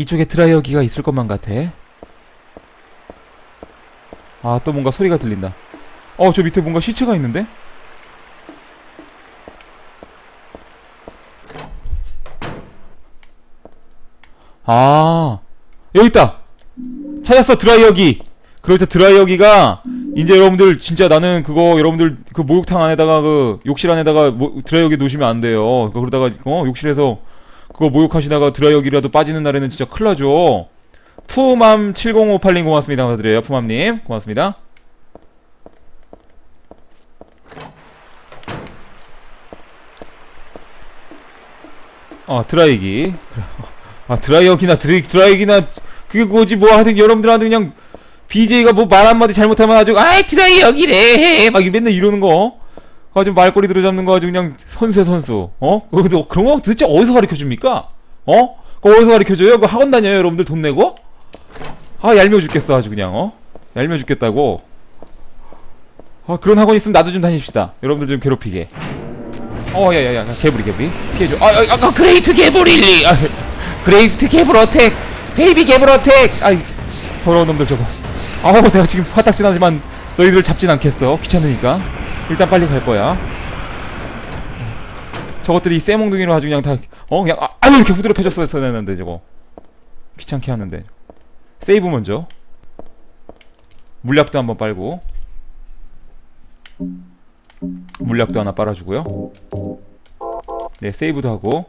이쪽에 드라이어기가 있을 것만 같아. 아, 또 뭔가 소리가 들린다. 어, 저 밑에 뭔가 시체가 있는데? 아, 여기 있다! 찾았어, 드라이어기! 그렇죠, 드라이어기가, 이제 여러분들, 진짜 나는 그거, 여러분들, 그 목욕탕 안에다가, 그, 욕실 안에다가, 모, 드라이어기 놓으시면 안 돼요. 그러다가, 어, 욕실에서, 그거 목욕하시다가 드라이어기라도 빠지는 날에는 진짜 큰일 나죠. 푸맘 7058님 고맙습니다. 감사드려요. 푸맘님. 고맙습니다. 어, 드라이기. 아, 드라이어기나, 드라이, 드라이기나, 그게 뭐지, 뭐, 하여튼 여러분들한테 그냥, BJ가 뭐 말 한마디 잘못하면 아주, 아이, 드라이어기래! 막 맨날 이러는 거. 아주 말꼬리 들어잡는 거 아주 그냥 선수야, 선수. 어? 그런 거 도대체 어디서 가르쳐 줍니까? 어? 그거 어디서 가르쳐 줘요? 그 학원 다녀요, 여러분들 돈 내고? 아, 얄미워 죽겠어, 아주 그냥, 어? 얄미워 죽겠다고. 아, 그런 학원 있으면 나도 좀 다닙시다. 여러분들 좀 괴롭히게. 어, 야, 야, 야, 개구리, 개구리. 피해줘. 아, 아, 아, 그레이트 개구리! 아, 그레이트 개불 어택! 베이비 개불 어택! 아이, 더러운 놈들 저거. 아우, 내가 지금 화딱지 나지만 너희들 잡진 않겠어. 귀찮으니까. 일단 빨리 갈 거야. 저것들이 쇠몽둥이로 아주 그냥 다, 어, 그냥, 아, 아유, 이렇게 후드려 펴줬어야 했는데, 저거. 귀찮게 하는데. 세이브 먼저. 물약도 한번 빨고. 물약도 하나 빨아주고요. 네, 세이브도 하고.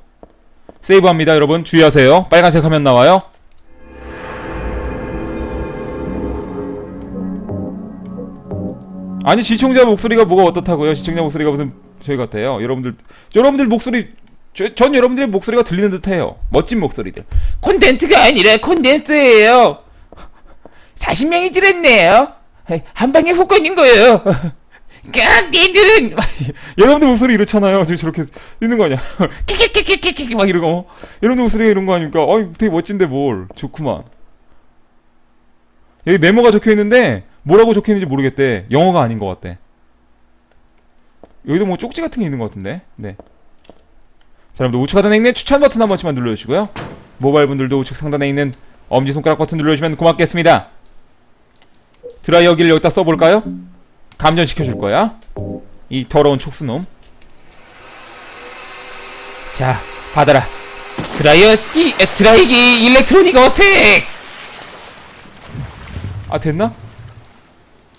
세이브합니다, 여러분. 주의하세요. 빨간색 화면 나와요. 아니 시청자 목소리가 뭐가 어떻다고요? 시청자 목소리가 무슨 저희 같아요. 여러분들 여러분들 목소리 저, 전 여러분들의 목소리가 들리는 듯해요. 멋진 목소리들. 콘텐츠가 아니라 콘텐츠예요. 40명이 들었네요. 한 방에 훅 걸린 거예요. 눈. 여러분들 목소리 이렇잖아요. 지금 저렇게 있는 거 아니야? 킥킥킥킥킥킥 막 이러고. 여러분들 목소리가 이런 거 아닙니까? 어이 되게 멋진데 뭘. 좋구만. 여기 메모가 적혀 있는데 뭐라고 적혀 있는지 모르겠대. 영어가 아닌 것 같대. 여기도 뭐 쪽지 같은 게 있는 것 같은데. 네. 자, 여러분들 우측 하단에 추천 버튼 한 번씩만 눌러주시고요. 모바일 분들도 우측 상단에 있는 엄지손가락 버튼 눌러주시면 고맙겠습니다. 드라이어기를 여기다 써볼까요? 감전시켜줄 거야. 이 더러운 촉수놈. 자, 받아라. 드라이어기, 에, 드라이기 일렉트로닉 어택! 아, 됐나?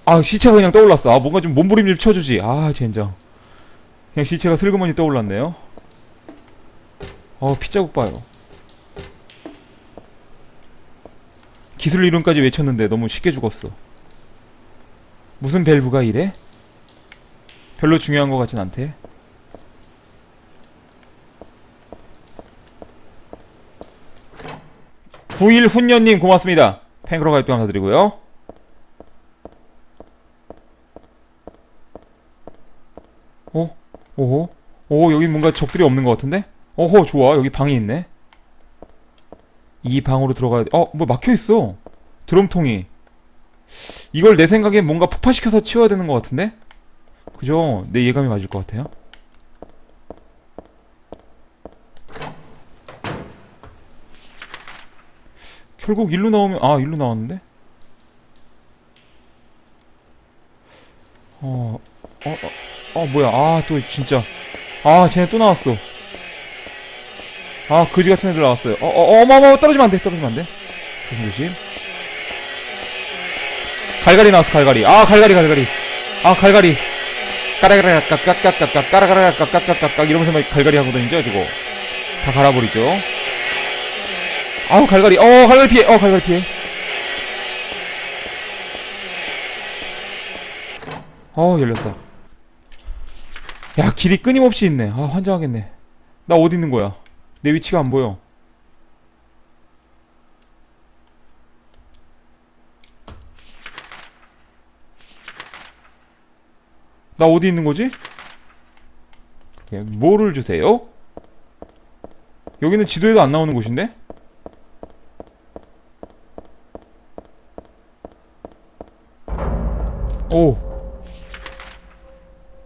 아, 시체가 그냥 떠올랐어. 아, 뭔가 좀 몸부림질 쳐주지. 아, 젠장. 그냥 시체가 슬그머니 떠올랐네요. 어, 피자국 봐요. 기술 이름까지 외쳤는데 너무 쉽게 죽었어. 무슨 밸브가 이래? 별로 중요한 것 같진 않대. 구일 훈녀님 고맙습니다. 팬크로 가입도 감사드리고요. 어? 오호? 오 여기 뭔가 적들이 없는 것 같은데? 어허 좋아 여기 방이 있네 이 방으로 들어가야 돼 어? 뭐 막혀있어 드럼통이 이걸 내 생각에 뭔가 폭파시켜서 치워야 되는 것 같은데? 그죠? 내 예감이 맞을 것 같아요 결국 일로 나오면 아 일로 나왔는데? 어... 어... 어... 어 뭐야. 아 또 진짜. 아 쟤네 또 나왔어. 아 거지 같은 애들 나왔어요. 어, 어 어머머 떨어지면 안돼 떨어지면 안돼. 조심 조심. 갈갈이 나왔어 갈갈이. 아 갈갈이 갈갈이. 아 갈갈이. 까라가라까까까까까 까라가라까까까까 이러면서 막 갈갈이 하거든요 저거 다 갈아버리죠 아우 갈갈이 어 갈갈이 피해 어 갈갈이 피해 어 열렸다 야 길이 끊임없이 있네 아 환장하겠네 나 어디 있는 거야 내 위치가 안 보여 나 어디 있는 거지? 예, 뭐를 주세요? 여기는 지도에도 안 나오는 곳인데? 오.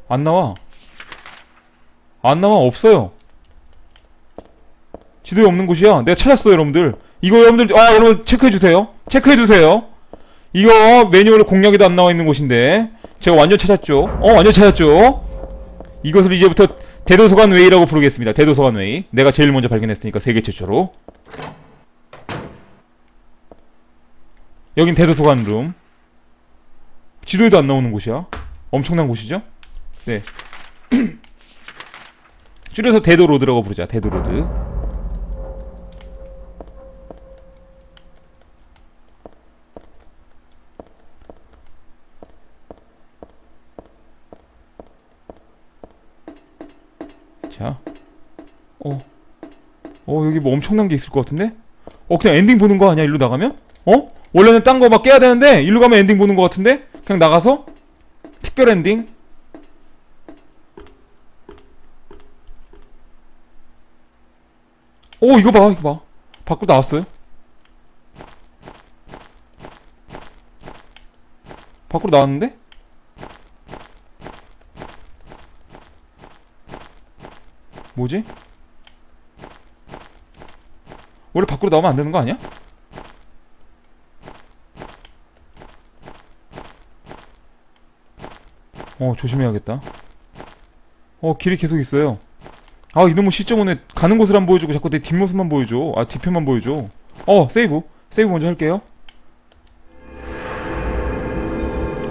안 나와. 안 나와 없어요. 지도에 없는 곳이야. 내가 찾았어 여러분들. 이거 여러분들 아 여러분 체크해 주세요. 체크해 주세요. 이거 매뉴얼 공략에도 안 나와 있는 곳인데 제가 완전 찾았죠. 어 완전 찾았죠. 이것을 이제부터 대도서관 웨이라고 부르겠습니다. 대도서관 웨이. 내가 제일 먼저 발견했으니까 세계 최초로. 여긴 대도서관 룸. 지도에도 안 나오는 곳이야. 엄청난 곳이죠? 네. 줄여서 대도로드라고 부르자. 대도로드. 자. 어. 어, 여기 뭐 엄청난 게 있을 것 같은데? 어, 그냥 엔딩 보는 거 아니야? 일로 나가면? 어? 원래는 딴 거 막 깨야 되는데, 일로 가면 엔딩 보는 것 같은데? 그냥 나가서? 특별 엔딩? 오, 이거 봐, 이거 봐. 밖으로 나왔어요? 밖으로 나왔는데? 뭐지? 원래 밖으로 나오면 안 되는 거 아니야? 어 조심해야겠다 어 길이 계속 있어요 아 이놈의 시점원에 가는 곳을 안 보여주고 자꾸 내 뒷모습만 보여줘. 아 뒤편만 보여줘. 어 세이브. 세이브 먼저 할게요.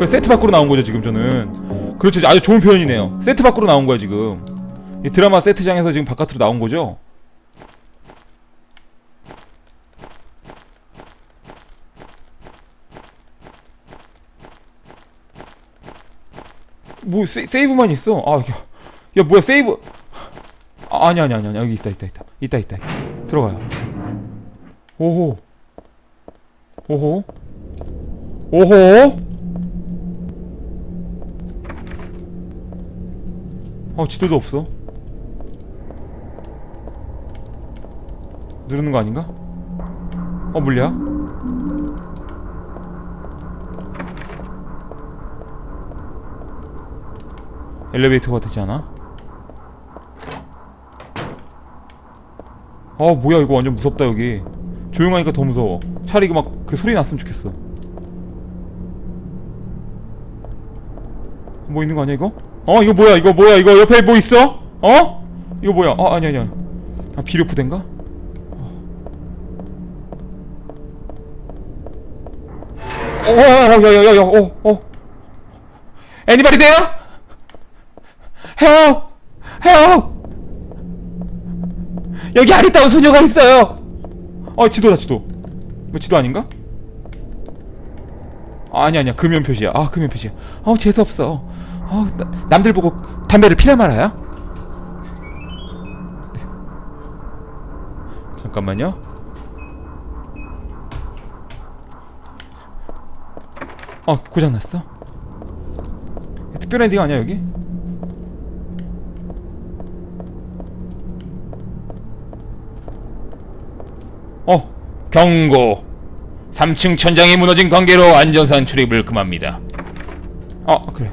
세트 밖으로 나온 거죠 지금 저는. 그렇죠. 아주 좋은 표현이네요. 세트 밖으로 나온 거야 지금. 이 드라마 세트장에서 지금 바깥으로 나온 거죠? 뭐 세, 세이브만 있어. 아 야, 야 뭐야 세이브 아, 아니 아니 아니 아니 여기 있다 있다 있다. 있다 있다 있다. 들어가요. 오호. 오호. 오호. 어 지도도 없어. 누르는 거 아닌가? 어 물리야? 엘리베이터가 되지 않아? 아 뭐야 이거 완전 무섭다 여기 조용하니까 더 무서워 차라리 이거 막 그 소리 났으면 좋겠어 뭐 있는 거 아니야 이거? 어 이거 뭐야 이거 뭐야 이거 옆에 뭐 있어? 어? 이거 뭐야 아 아니 아니야 아 비료 부대인가? 어야야야야야 어어 Anybody there? Help! Help! 여기 아리따운 소녀가 있어요. 어 지도다 지도. 이거 지도 아닌가? 아, 아니 아니야 금연 표시야. 아 금연 표시야. 어 재수 없어. 어 나, 남들 보고 담배를 피려 말아요? 잠깐만요. 어 고장 났어. 특별 엔딩 아니야 여기? 경고. 3층 천장이 무너진 관계로 안전산 출입을 금합니다. 아, 그래.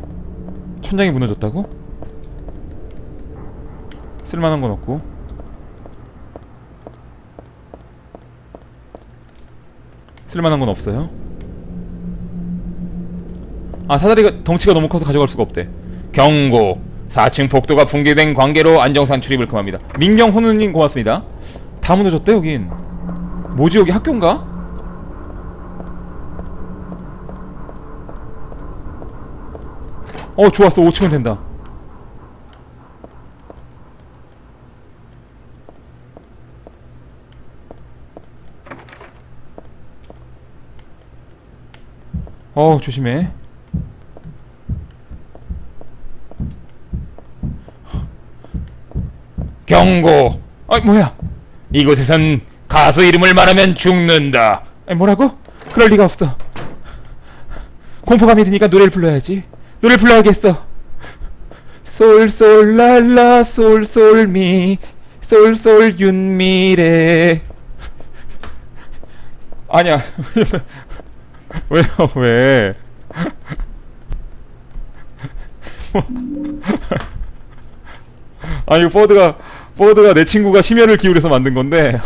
천장이 무너졌다고? 쓸만한 건 없고. 쓸만한 건 없어요. 아, 사다리가 덩치가 너무 커서 가져갈 수가 없대. 경고. 4층 복도가 붕괴된 관계로 안정산 출입을 금합니다. 민경 훈우님 고맙습니다. 다 무너졌대 여긴. 뭐지 여기 학교인가? 어 좋았어. 5층은 된다. 어 조심해. 경고. 아 뭐야? 이곳에선 가수 이름을 말하면 죽는다. 아니, 뭐라고? 그럴 리가 없어. 공포감이 드니까 노래를 불러야지. 노래를 불러야겠어. 솔솔랄라 솔솔미 솔솔 윤미래 아니야 왜요 왜 아니 포드가 포드가 내 친구가 심혈을 기울여서 만든 건데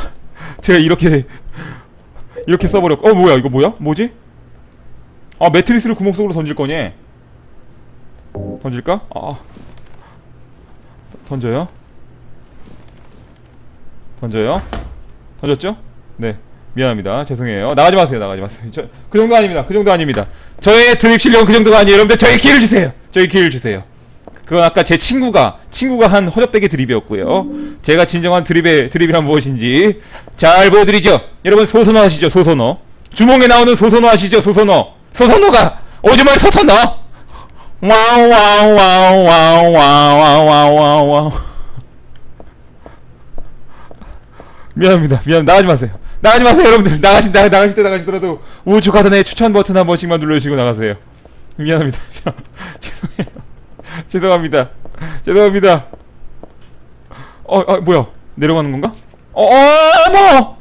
제가 이렇게 이렇게 써버렸고 어 뭐야 이거 뭐야? 뭐지? 아 매트리스를 구멍 속으로 던질 거니? 던질까? 아 던져요? 던져요? 던졌죠? 네. 미안합니다. 죄송해요. 나가지 마세요. 나가지 마세요. 저, 그 정도 아닙니다. 그 정도 아닙니다. 저의 드립 실력은 그 정도가 아니에요. 여러분들 저희 기회를 주세요. 저희 기회를 주세요 그건 아까 제 친구가 친구가 한 허접되게 드립이었고요. 제가 진정한 드립의 드립이란 무엇인지 잘 보여드리죠. 여러분 소선호 아시죠? 소선호 주몽에 나오는 소선호 아시죠? 소선호 소선호가 오줌을 넣어. 와우 와우 와우 와우 와우 와우 와우 와우 미안합니다. 미안 나가지 마세요. 나가지 마세요, 여러분들. 나가신 나 나가실 때 나가시더라도 우측 하단에 추천 버튼 한 번씩만 눌러주시고 나가세요. 미안합니다. 저, 죄송해요. 죄송합니다. 죄송합니다. 어, 아, 뭐야? 내려가는 건가? 어, 어, 뭐?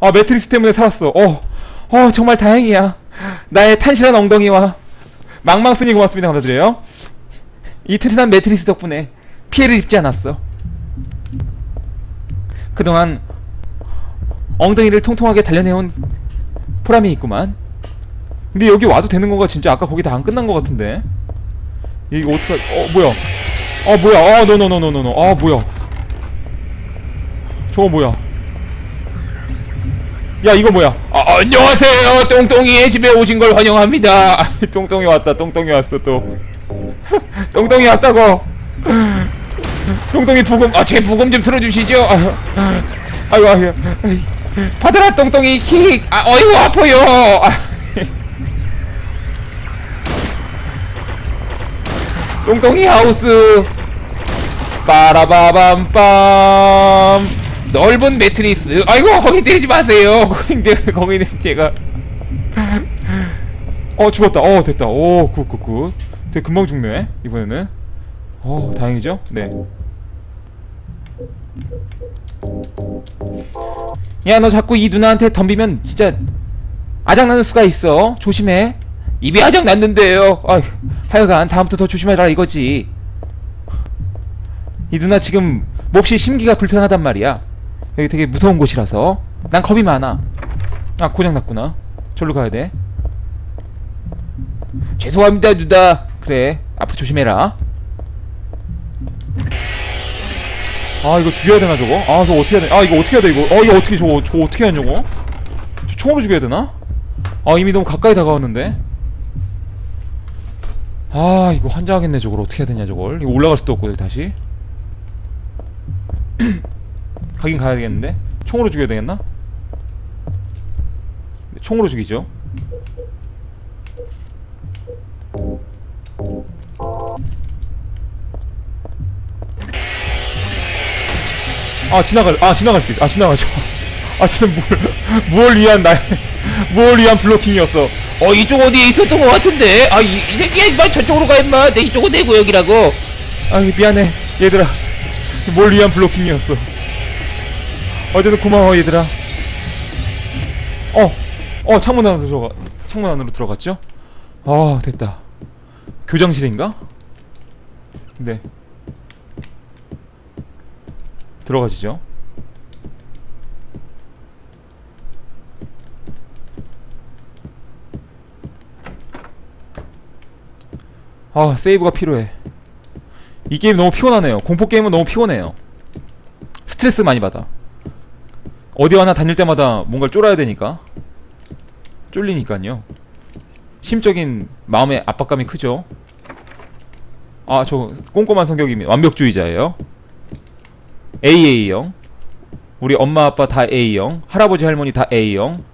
아, 매트리스 때문에 살았어. 어, 어, 정말 다행이야. 나의 탄실한 엉덩이와 망망스니 고맙습니다. 감사드려요. 이 튼튼한 매트리스 덕분에 피해를 입지 않았어. 그동안 엉덩이를 통통하게 단련해온 보람이 있구만. 근데 여기 와도 되는 건가? 진짜 아까 거기 다 안 끝난 것 같은데. 이거 어떡하? 어 뭐야? 아 뭐야? 아 노노노노노노. 아 뭐야? 저거 뭐야? 야 이거 뭐야? 아 안녕하세요. 똥똥이의 집에 오신 걸 환영합니다. 똥똥이 왔다. 똥똥이 왔어 또. 똥똥이 왔다고. 똥똥이 부금. 아제 부금 좀 틀어주시죠. 아, 아이고 아이고. 아이, 받아라 똥똥이 킥. 아 어이구 아파요. 아, 똥똥이 하우스. 빠라바밤빰. 넓은 매트리스. 아이고 거기 때리지 마세요. 거기는 제가. 어 죽었다. 어 됐다. 오 굿굿굿. 되게 금방 죽네 이번에는. 어 다행이죠? 네. 야 너 자꾸 이 누나한테 덤비면 진짜 아장나는 수가 있어. 조심해 입이 아작 났는데요. 아, 하여간 다음부터 더 조심해라 이거지. 이 누나 지금 몹시 심기가 불편하단 말이야. 여기 되게 무서운 곳이라서. 난 겁이 많아. 아 고장 났구나. 절로 가야 돼. 죄송합니다 누나. 그래 앞으로 조심해라. 아 이거 죽여야 되나 저거? 아 저거 어떻게 해야 돼? 아 이거 어떻게 해야 돼 이거? 어 이거 어떻게 저거 저거 어떻게 하냐 저거? 저 총으로 죽여야 되나? 아 이미 너무 가까이 다가왔는데. 아 이거 환장하겠네 저걸. 어떻게 해야 되냐 저걸. 이거 올라갈 수도 없고 다시. 가긴 가야 되겠는데? 총으로 죽여야 되겠나? 네, 총으로 죽이죠. 아 지나갈 아 지나갈 수 있어 아 지나가죠. 아 진짜 뭘 무얼 위한 날 무얼 위한 블로킹이었어 어 이쪽 어디에 있었던 것 같은데? 아이 이 새끼야 임마 저쪽으로 가 임마. 내 이쪽은 내 구역이라고. 아 미안해 얘들아. 뭘 위한 블로킹이었어. 어쨌든 고마워 얘들아. 어 어 창문 안으로 들어가 창문 안으로 들어갔죠? 아 됐다. 교장실인가? 네. 들어가시죠 아 세이브가 필요해. 이 게임 너무 피곤하네요. 공포 게임은 너무 피곤해요. 스트레스 많이 받아. 어디 하나 다닐 때마다 뭔가를 쫄아야 되니까. 쫄리니까요. 심적인 마음의 압박감이 크죠. 아 저 꼼꼼한 성격입니다 완벽주의자예요. AA형. 우리 엄마 아빠 다 A형. 할아버지 할머니 다 A형.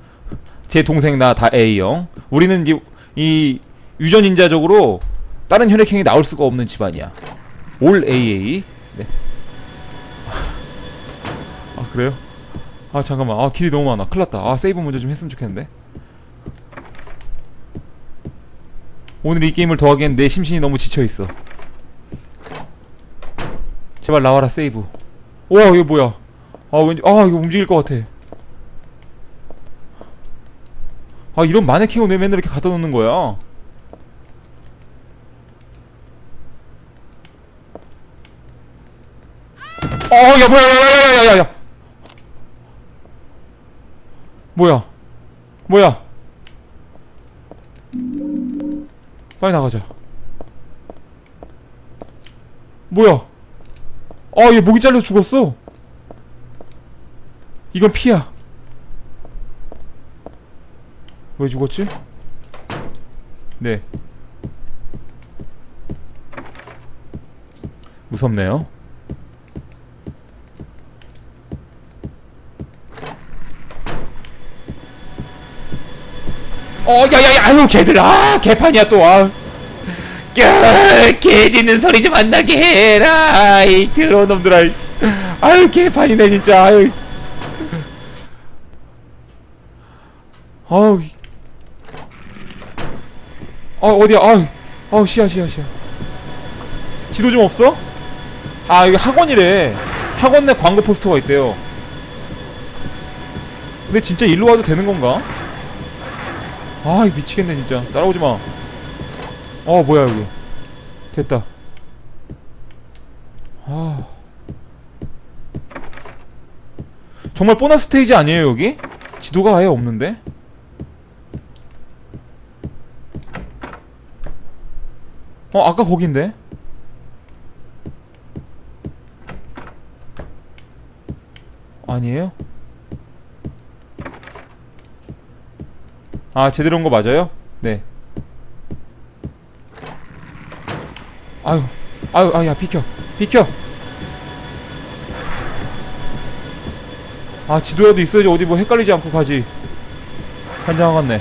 제 동생 나 다 A형. 우리는 이, 이 유전인자적으로 다른 혈액형이 나올 수가 없는 집안이야. 올 AA. 네. 아 그래요? 아 잠깐만. 아 길이 너무 많아. 큰일 났다. 아 세이브 먼저 좀 했으면 좋겠는데. 오늘 이 게임을 더 하기엔 내 심신이 너무 지쳐 있어. 제발 나와라 세이브. 와 이거 뭐야? 아 왠지 아 이거 움직일 것 같아. 아 이런 마네킹을 왜 맨날 이렇게 갖다 놓는 거야? 어, 야, 뭐야, 야, 야, 야, 야, 야, 야. 뭐야? 뭐야? 빨리 나가자. 뭐야? 아, 얘 목이 잘려 죽었어. 이건 피야. 왜 죽었지? 네. 무섭네요. 어, 야야야, 아유, 개들, 아, 개판이야 또, 아. 야, 개 짖는 소리 좀 안 나게 해라, 이 더러운 놈들아. 이. 아유, 개판이네 진짜. 아유. 아우. 이- 어, 어디야? 아우, 아우, 시야, 시야, 시야. 지도 좀 없어? 아, 이거 학원이래. 학원 내 광고 포스터가 있대요. 근데 진짜 일로 와도 되는 건가? 아, 미치겠네, 진짜. 따라오지 마. 어, 뭐야, 여기. 됐다. 아. 정말 보너스 스테이지 아니에요, 여기? 지도가 아예 없는데? 어, 아까 거긴데? 아니에요? 아, 제대로 온 거 맞아요? 네. 아유, 아유, 아유, 야, 비켜, 비켜. 아, 지도라도 있어야지 어디 뭐 헷갈리지 않고 가지. 같네.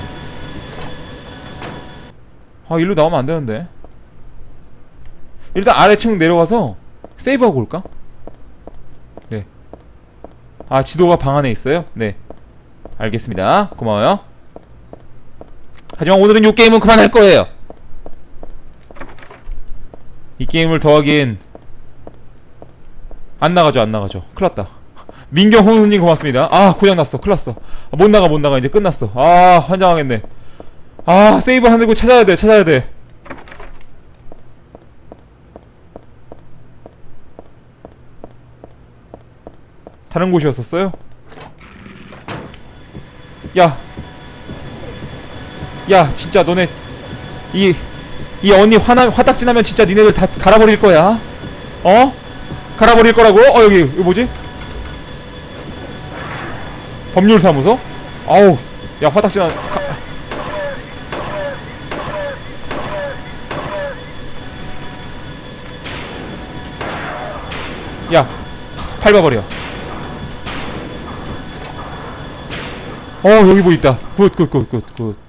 아, 일로 나오면 안 되는데. 일단 아래층 내려가서 세이브하고 올까? 네. 아, 지도가 방 안에 있어요? 네. 알겠습니다. 고마워요. 하지만 오늘은 이 게임은 그만할 거예요. 이 게임을 더 하기엔 안 나가죠, 안 나가죠. 큰일 났다. 민경 호우님 고맙습니다. 아, 고장 났어. 큰일 났어. 아, 못 나가, 못 나가. 이제 끝났어. 아, 환장하겠네. 아, 세이브 하는 거 찾아야 돼, 찾아야 돼. 다른 곳이었었어요? 야. 야, 진짜 너네 이 이 언니 화나 화딱지 나면 진짜 니네들 다 갈아버릴 거야. 어? 갈아버릴 거라고? 어 여기 이거 뭐지? 법률사무소? 아우, 야 화딱지 나. 가... 야, 밟아버려. 어 여기 뭐 있다. 굿 굿 굿 굿 굿.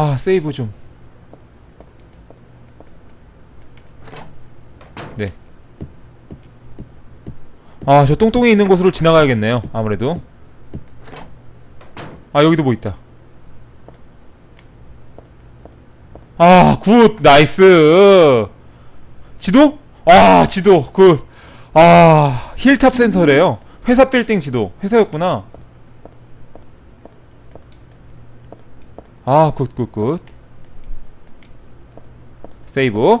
아, 세이브 좀. 네. 아, 저 똥똥이 있는 곳으로 지나가야겠네요. 아무래도. 아, 여기도 뭐 있다. 아, 굿, 나이스. 지도? 아, 지도, 굿. 아, 힐탑 센터래요. 회사 빌딩 지도. 회사였구나. 아, 굿, 굿, 굿. 세이브.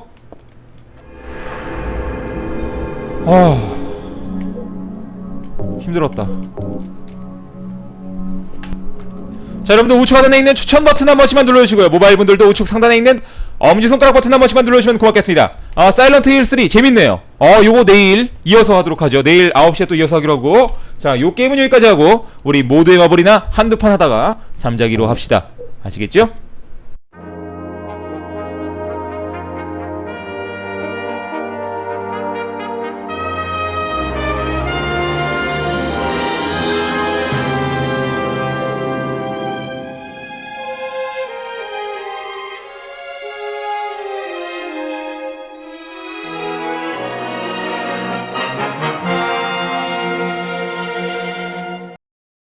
아, 힘들었다. 자 여러분들 우측 하단에 있는 추천 버튼 한 번씩만 눌러주시고요. 모바일 분들도 우측 상단에 있는 엄지손가락 버튼 한 번씩만 눌러주시면 고맙겠습니다. 아 사일런트 힐 3 재밌네요. 어 요거 내일 이어서 하도록 하죠. 내일 9시에 또 이어서 하기로 하고. 자 요 게임은 여기까지 하고 우리 모두의 마블이나 한두 판 하다가 잠자기로 합시다 아시겠죠?